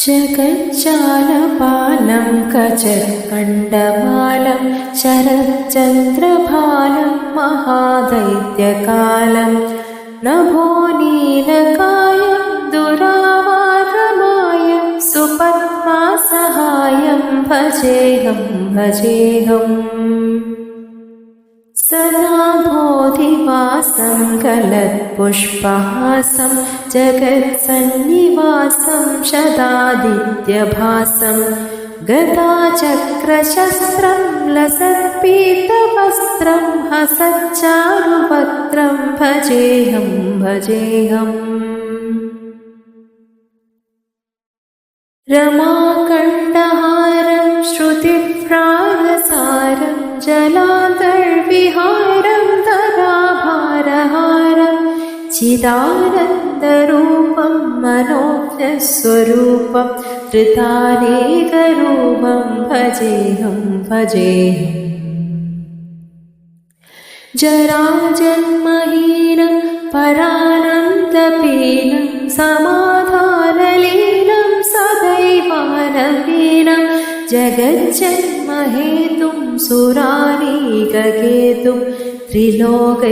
जगज्जालपालं कचकण्डमालं शरच्चन्द्रभालं महादैत्यकालं। नभो नीलकायं दुरावारमायं सुपद्मासहायं भजेहं भजेहम् सदा बोधिवासं कलत्पुष्पहासं जगत्सन्निवासं शदादित्यभासं गदाचक्रशस्त्रं लसत्पीतवस्त्रं हसच्चारुपत्रं भजेहं भजेहम् रमाकण्डहारं जलान्तर्विहारं तराभारहारं चिदानन्दरूपं मनोज्ञस्वरूपं धृतानेकरूपं भजेहं भजेहम् जराजन्महीनं परानन्दपीनं समाधानलीनं सदैवानवीनं जगज्जन्महेतुं सुरानीककेतुं त्रिलोकैकसेतुं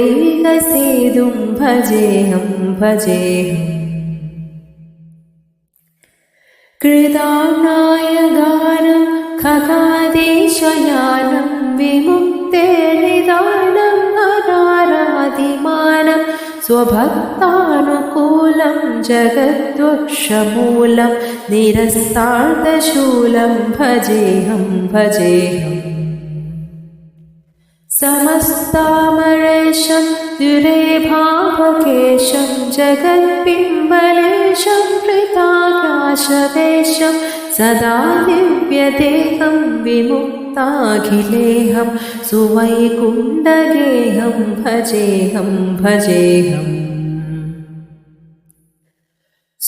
भजेहं भजेहम् कृतानायगानं खगादेशयानं विमुक्तेर्निदानं नरारादिमानं स्वभक्तानुकूलं जगद्वक्षमूलं निरस्तार्तशूलं भजेहं भजेहम् समस्तामरेशं दुरेभावकेशं जगत्पिम्बलेशं कृताकाशवेशं सदा दिव्यदेहं विमुक्ताखिलेहं सुवैकुण्डगेहं भजेहं भजेहम्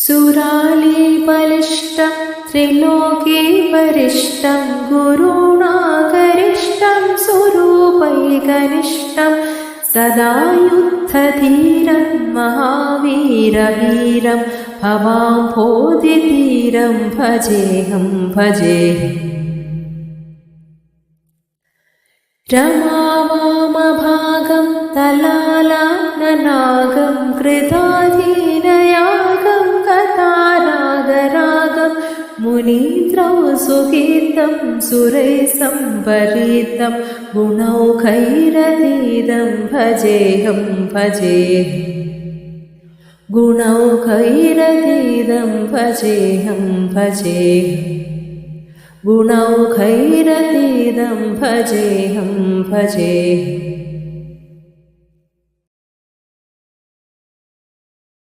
सुरालीबलिष्टं त्रिलोके वरिष्ठं गुरुणागरिष्ठं सुरूपैकनिष्ठं सदा युद्धधीरं महावीरवीरं भवाम्भोधितीरं भजेहं भजेहम् रमावामभागं तलालाननागं कृताधीनयागं मुनीन्द्रौ सुगीतं सुरैः सम्परीतं गुणौखैरतीदं भजेहं भजेहम् गुणौखैरतीदं भजेहं भजेहम् गुणौखैरतीदं भजेहं भजेहम्